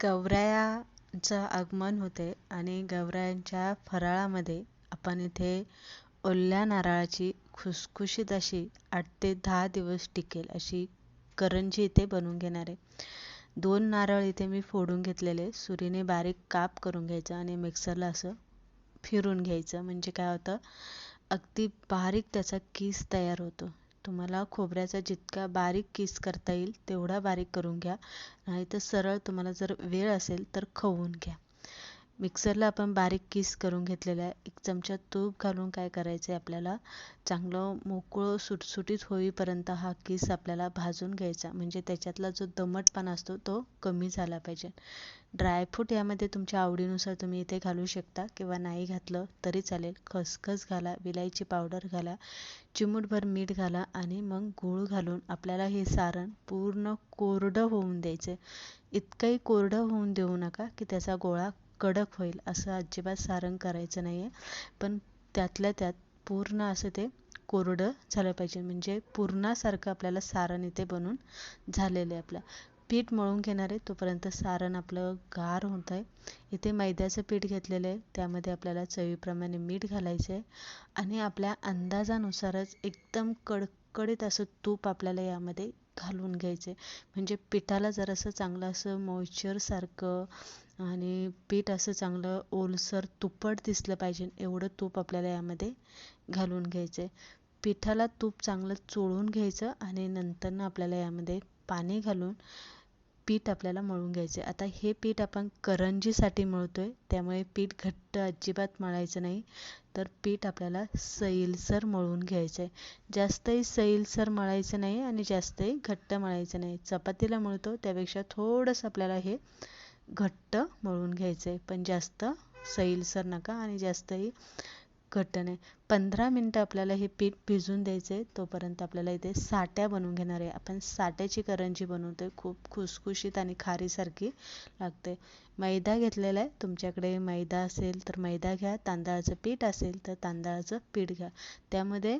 गौरायाचं आगमन होते आणि गौरायांच्या फराळामध्ये आपण इथे ओल्या नारळाची खुसखुशीत अशी आठ ते दहा दिवस टिकेल अशी करंजी इथे बनवून घेणार आहे. दोन नारळ इथे मी फोडून घेतलेले. सुरीने बारीक काप करून घ्यायचं आणि मिक्सरला असं फिरून घ्यायचं. म्हणजे काय होतं? अगदी बारीक त्याचा कीस तयार होतो. तुम्हाला खोबऱ्याचा जितका बारीक किस करता येईल तेवढा बारीक करून घ्या. नाही तर सरळ तुम्हाला जर वेळ असेल तर खवून घ्या. मिक्सरला आपण बारीक किस करून घेतलेला आहे. एक चमचा तूप घालून काय करायचं आहे आपल्याला? चांगलं मोकळं सुटसुटीत होईपर्यंत हा किस आपल्याला भाजून घ्यायचा. म्हणजे त्याच्यातला जो दमटपणा असतो तो कमी झाला पाहिजे. ड्रायफ्रूट यामध्ये तुमच्या आवडीनुसार तुम्ही इथे घालू शकता किंवा नाही घातलं तरी चालेल. खसखस घाला विलायची पावडर घाला चिमूटभर मीठ घाला आणि मग गूळ घालून आपल्याला हे सारण पूर्ण कोरडं होऊन द्यायचं इतकंही कोरडं होऊन देऊ नका की त्याचा गोळा कडक होईल असं अजिबात सारण करायचं नाही आहे पण त्यातल्या त्यात पूर्ण असं ते कोरडं झालं पाहिजे. म्हणजे पूर्णासारखं आपल्याला सारण इथे बनून झालेलं आहे आपलं. पीठ मळून घेणार आहे तोपर्यंत सारण आपलं गार होत आहे. इथे मैद्याचं पीठ घेतलेलं आहे त्यामध्ये आपल्याला चवीप्रमाणे मीठ घालायचं आहे. आणि आपल्या अंदाजानुसारच एकदम कडकडीत असं तूप आपल्याला यामध्ये घालून घ्यायचं आहे. म्हणजे पिठाला जरासं चांगलं असं मॉइश्चरसारखं आणि पीठ असं चांगलं ओलसर तुपट दिसलं पाहिजे. एवढं तूप आपल्याला यामध्ये घालून घ्यायचं आहे पिठाला तूप चांगलं चोळून घ्यायचं आणि नंतरनं आपल्याला यामध्ये पाणी घालून पीठ आपल्याला मळून घ्यायचं आहे आता हे पीठ आपण करंजीसाठी मळतो आहे त्यामुळे पीठ घट्ट अजिबात मळायचं नाही. तर पीठ आपल्याला सैलसर मळून घ्यायचं आहे जास्तही सैलसर मळायचं नाही आणि जास्तही घट्ट मळायचं नाही. चपातीला मळतो त्यापेक्षा थोडंसं आपल्याला हे घट्ट मळून घ्यायचं आहे पण जास्त सैलसर नका आणि जास्तही घट्ट नाही. पंधरा मिनटं आपल्याला हे पीठ भिजून द्यायचं आहे तोपर्यंत आपल्याला इथे साट्या बनवून घेणार आहे. आपण साट्याची करंजी बनवतो आहे खूप खुसखुशीत आणि खारीसारखी लागते. मैदा घेतलेला आहे तुमच्याकडे मैदा असेल तर मैदा घ्या तांदळाचं पीठ असेल तर तांदळाचं पीठ घ्या. त्यामध्ये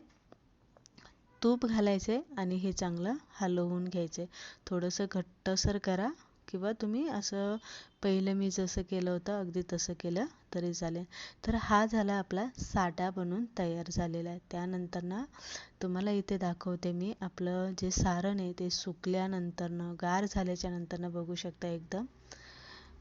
तूप घालायचे आणि हे चांगलं हलवून घ्यायचे थोडंसं घट्टसर करा किंवा तुम्ही असं पहिलं मी जसं केलं होतं अगदी तसं केलं तरी चालेल. तर हा झाला आपला साठा बनून तयार झालेला आहे. त्यानंतर ना तुम्हाला इथे दाखवते मी आपलं जे सारण आहे ते सुकल्यानंतरनं गार झाल्याच्या नंतरनं बघू शकता एकदम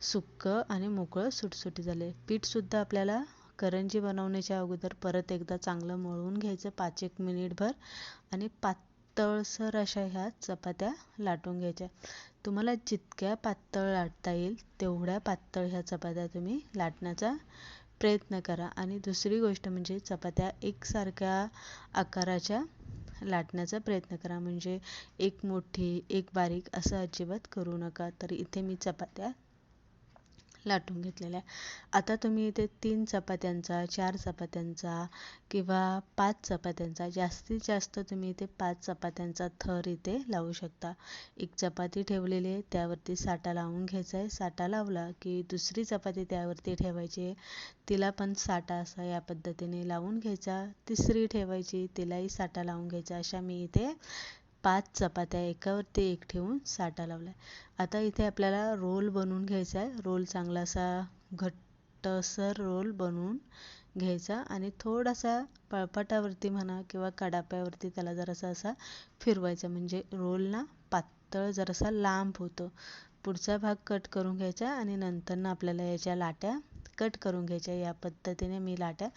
सुक्कं आणि मोकळं सुटसुटी झाले पीठसुद्धा आपल्याला करंजी बनवण्याच्या अगोदर परत एकदा चांगलं मळून घ्यायचं पाच एक मिनिटभर आणि पाच पातळसर अशा ह्या चपात्या लाटून घ्यायच्या. तुम्हाला जितक्या पातळ लाटता येईल तेवढ्या पातळ ह्या चपात्या तुम्ही लाटण्याचा प्रयत्न करा. आणि दुसरी गोष्ट म्हणजे चपात्या एकसारख्या आकाराच्या लाटण्याचा प्रयत्न करा. म्हणजे एक मोठी एक बारीक असं अजिबात करू नका. तर इथे मी चपात्या लाटून घेतलेल्या आता तुम्ही इथे तीन चपात्यांचा चार चपात्यांचा किंवा पाच चपात्यांचा जास्तीत जास्त तुम्ही इथे पाच चपात्यांचा थर इथे लावू शकता. एक चपाती ठेवलेली आहे त्यावरती साठा लावून घ्यायचा आहे. साठा लावला की दुसरी चपाती त्यावरती ठेवायची आहे. तिला पण साठा असा या पद्धतीने लावून घ्यायचा. तिसरी ठेवायची तिलाही साठा लावून घ्यायचा. अशा मी इथे पाच चपात्या एकावरती एक ठेवून साठा लावला आहे आता इथे आपल्याला रोल बनवून घ्यायचा आहे. रोल चांगला असा घट्टसर रोल बनवून घ्यायचा आणि थोडासा पळपाटावरती म्हणा किंवा कडाप्यावरती त्याला जरासा असा फिरवायचा. म्हणजे रोल ना पातळ जरासा लांब होतो. पुढचा भाग कट करून घ्यायचा आणि नंतरनं आपल्याला याच्या लाट्या कट करून घ्यायच्या. या पद्धतीने मी लाट्या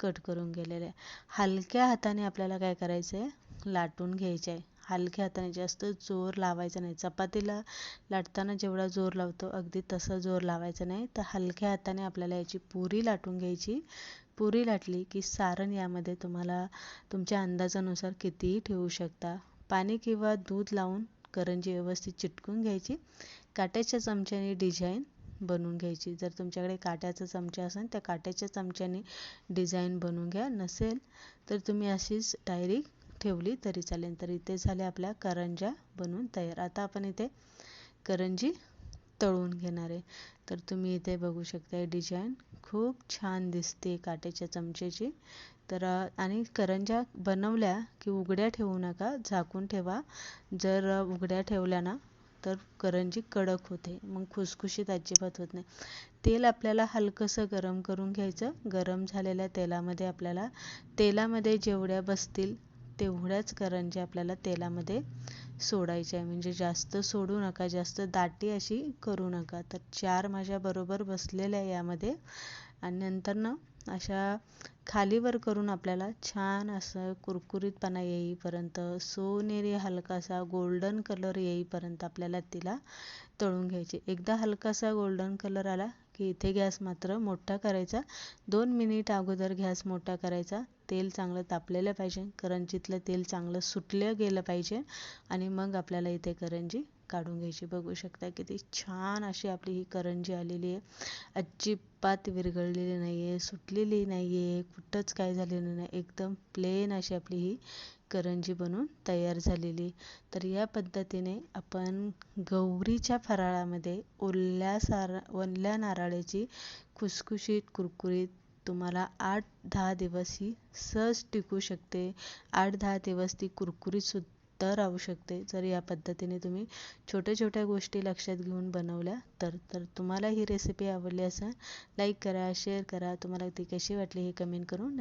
कट करून गेलेल्या हलक्या हाताने आपल्याला काय करायचं आहे लाटून घ्यायचे आहे हलक्या हाताने जास्त जोर लावायचा नाही. चपातीला लाटताना जेवढा जोर लावतो अगदी तसा जोर लावायचा नाही. तर हलक्या हाताने आपल्याला याची पुरी लाटून घ्यायची. पुरी लाटली की सारण यामध्ये तुम्हाला तुमच्या अंदाजानुसार कितीही ठेवू शकता. पाणी किंवा दूध लावून करंजी व्यवस्थित चिटकून घ्यायची. काट्याच्या चमच्याने डिझाईन बनवून घ्यायची. जर तुमच्याकडे काट्याचा चमचा असेल त्या काट्याच्या चमच्याने डिझाईन बनवून घ्या. नसेल तर तुम्ही अशीच डायरेक्ट ठेवली तरी चालेल. तर इथे झाले आपल्या करंजा बनवून तयार. आता आपण इथे करंजी तळून घेणार आहे. तर तुम्ही इथे बघू शकता डिझाईन खूप छान दिसते काट्याच्या चमचेची. तर आणि करंजा बनवल्या की उघड्या ठेवू नका झाकून ठेवा. जर उघड्या ठेवल्या ना तर करंजी कडक होते. मग खुसखुशीत अजिबात होत नाही. तेल आपल्याला हलकंसं गरम करून घ्यायचं. गरम झालेल्या तेलामध्ये आपल्याला तेलामध्ये जेवढ्या बसतील तेवढ्याच करंजी आपल्याला तेलामध्ये सोडायच्या आहे. म्हणजे जास्त सोडू नका जास्त दाटी अशी करू नका. तर चार माझ्या बरोबर बसलेल्या यामध्ये. आणि नंतर ना अशा खालीवर करून आपल्याला छान असं कुरकुरीतपणा येईपर्यंत सोनेरी हलकासा गोल्डन कलर येईपर्यंत आपल्याला तिला तळून घ्यायची. एकदा हलकासा गोल्डन कलर आला की इथे गॅस मात्र मोठा करायचा. दोन मिनिट अगोदर गॅस मोठा करायचा. तेल चांगलं तापलेलं पाहिजे. करंजीतलं तेल चांगलं सुटलं गेलं पाहिजे. आणि मग आपल्याला इथे करंजी काढून घ्यायची. बघू शकता किती छान अशी आपली ही करंजी आलेली आहे. अजिबात विरघळलेली नाही आहे सुटलेली नाही आहे कुठंच काय झालेलं नाही. एकदम प्लेन अशी आपली ही करंजी बनवून तयार झालेली. तर या पद्धतीने आपण गौरीच्या फराळामध्ये ओल्या सारा ओल्या नारळाची खुसखुशीत कुरकुरीत तुम्हाला आठ दहा दिवस ही सहज टिकू शकते. आठ दहा दिवस ती कुरकुरीतसुद्धा राहू शकते. जर या पद्धतीने तुम्ही छोट्या छोट्या गोष्टी लक्षात घेऊन बनवल्या तर तर तुम्हाला ही रेसिपी आवडली असेल लाईक करा शेअर करा. तुम्हाला ती कशी वाटली हे कमेंट करून